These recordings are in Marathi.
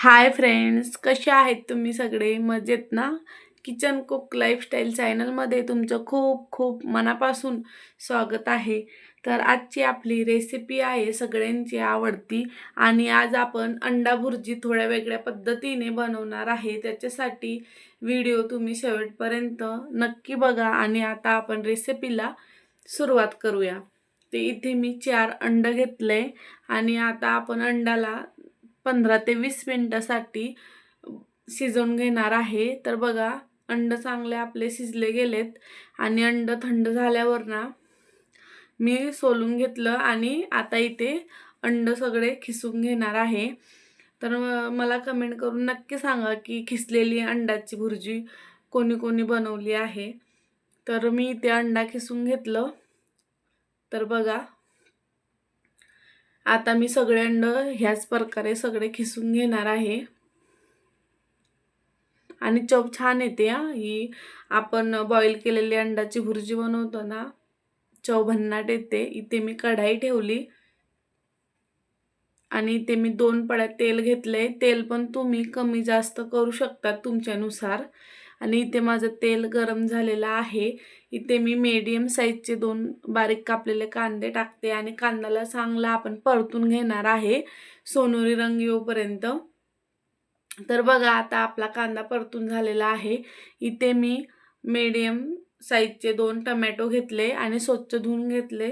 हाय फ्रेंड्स कसे आहेत तुम्ही सगळे? मजेत ना? किचन कुक लाईफस्टाईल चॅनलमध्ये तुमचं खूप खूप मनापासून स्वागत आहे. तर आजची आपली रेसिपी आहे सगळ्यांची आवडती आणि आज आपण अंडा भुर्जी थोड्या वेगळ्या पद्धतीने बनवणार आहे. त्याच्यासाठी व्हिडिओ तुम्ही शेवटपर्यंत नक्की बघा आणि आता आपण रेसिपीला सुरुवात करूया. ते इथे मी चार अंड घेतले आणि आता आपण अंडाला पंधरा ते वीस मिनटासाठी शिजवून घेणार आहे. तर बघा अंड चांगले आपले शिजले गेलेत आणि अंड थंड झाल्यावर ना मी सोलून घेतलं आणि आता इथे अंड सगळे खिसून घेणार आहे. तर मला कमेंट करून नक्की सांगा की खिसलेली अंड्याची भुर्जी कोणी कोणी बनवली आहे. तर मी इथे अंडा खिसून घेतलं. तर बघा आता मी सगळे अंड ह्याच प्रकारे सगळे खिसून घेणार आहे. आणि चव छान येते हा. ही आपण बॉईल केलेली अंडाची भुर्जी बनवतो ना चव भन्नाट येते. इथे मी कढाई ठेवली. आणि इथे मी दोन पड्या तेल घेतले तेल पण तुम्ही कमी जास्त करू शकता तुमच्यानुसार. आणि इथे माझं तेल गरम झालेलं आहे. इथे मी मीडियम साईजचे दोन बारीक कापलेले कांदे टाकते आणि कांद्याला चांगला आपण परतून घेणार आहे. सोनेरी रंग येऊपर्यंत. तर बघा आता आपला कांदा परतून झालेला आहे. इथे मी मीडियम साईजचे दोन टमॅटो घेतले आणि स्वच्छ धुवून घेतले.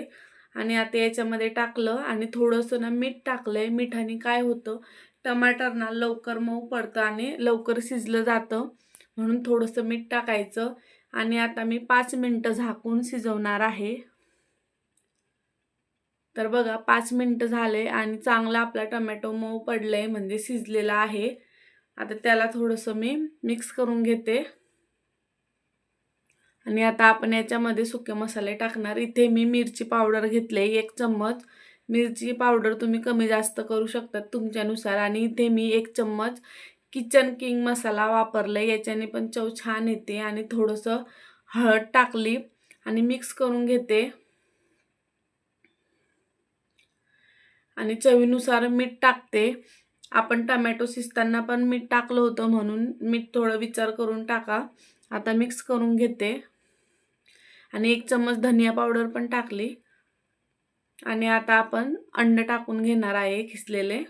आणि आता याच्यामध्ये टाकलं आणि थोडंसं ना मीठ टाकलं आहे मिठाने काय होतं टमाटर ना लवकर मऊ पडतं आणि लवकर शिजलं जातं. म्हणून थोडंसं मीठ टाकायचं आणि आता मी पाच मिनटं झाकून शिजवणार आहे. तर बघा पाच मिनटं झाले आणि चांगला आपला टमॅटो मऊ पडलं म्हणजे शिजलेला आहे. आता त्याला थोडंसं मी मिक्स करून घेते. आणि आता आपण याच्यामध्ये सुके मसाले टाकणार. इथे मी मिरची पावडर घेतले एक चम्मच. मिरची पावडर तुम्ही कमी जास्त करू शकता तुमच्यानुसार. आणि इथे मी एक चम्मच किचन किंग मसाला वापरला याच्याने पण चव छान येते आणि थोडंसं हळद टाकली आणि मिक्स करून घेते. आणि चवीनुसार मीठ टाकते. आपण टमॅटो शिजताना पण मीठ टाकलं होतं म्हणून मीठ थोडं विचार करून टाका. आता मिक्स करून घेते. आणि एक चम्मच धनिया पावडर पण टाकली. आणि आता आपण अंड टाकून घेणार आहे खिसलेले.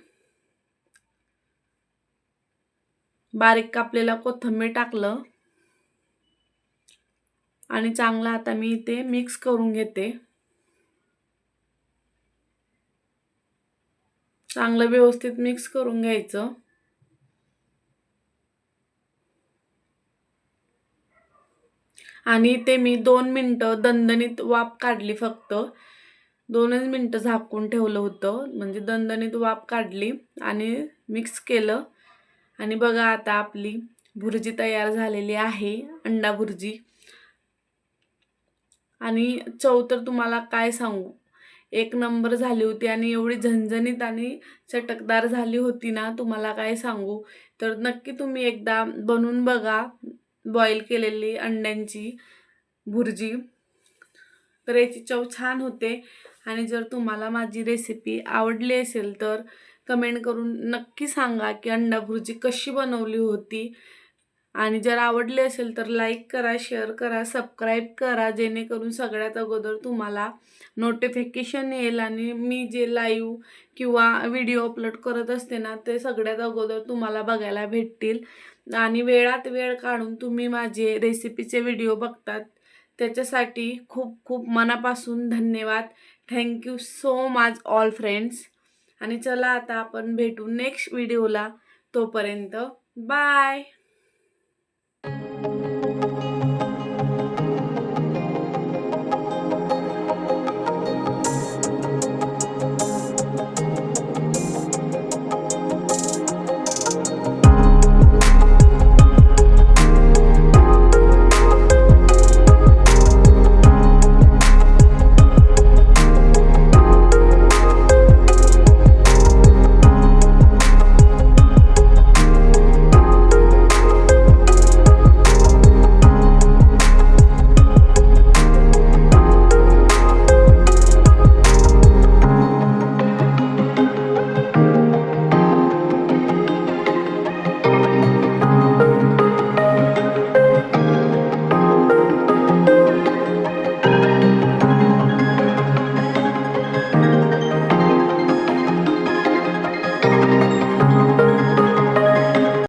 बारीक कापलेला कोथिंबीर टाकलं. आणि चांगलं आता मी इथे मिक्स करून घेते. चांगलं व्यवस्थित मिक्स करून घ्यायचं. आणि ते मी दोन मिनटं दणदणीत वाफ काढली फक्त. दोनच मिनटं झाकून ठेवलं होतं. म्हणजे दणदणीत वाफ काढली आणि मिक्स केलं. आणि बघा आता आपली भुर्जी तयार झालेली आहे अंडा भुर्जी. आणि चव तर तुम्हाला काय सांगू? एक नंबर झाली होती आणि एवढी झणझणीत आणि चटकदार झाली होती ना तुम्हाला काय सांगू? तर नक्की तुम्ही एकदा बनवून बघा बॉईल केलेली अंड्यांची भुर्जी. तर याची चव छान होते. आणि जर तुम्हाला माझी रेसिपी आवडली असेल तर कमेंट करून नक्की सांगा की अंडा भुर्जी कशी बनवली होती. आणि जर आवडली असेल तर लाईक करा शेअर करा सबस्क्राईब करा जेणेकरून सगळ्यात अगोदर तुम्हाला नोटिफिकेशन येईल आणि मी जे लाईव्ह किंवा व्हिडिओ अपलोड करत असते ना ते सगळ्यात अगोदर तुम्हाला बघायला भेटतील. आणि वेळात वेळ काढून तुम्ही माझे रेसिपीचे व्हिडिओ बघतात. त्याच्यासाठी खूप खूप मनापासून धन्यवाद. Thank you so much all friends आणि चला आता आपण भेटू नेक्स्ट व्हिडिओला तोपर्यंत बाय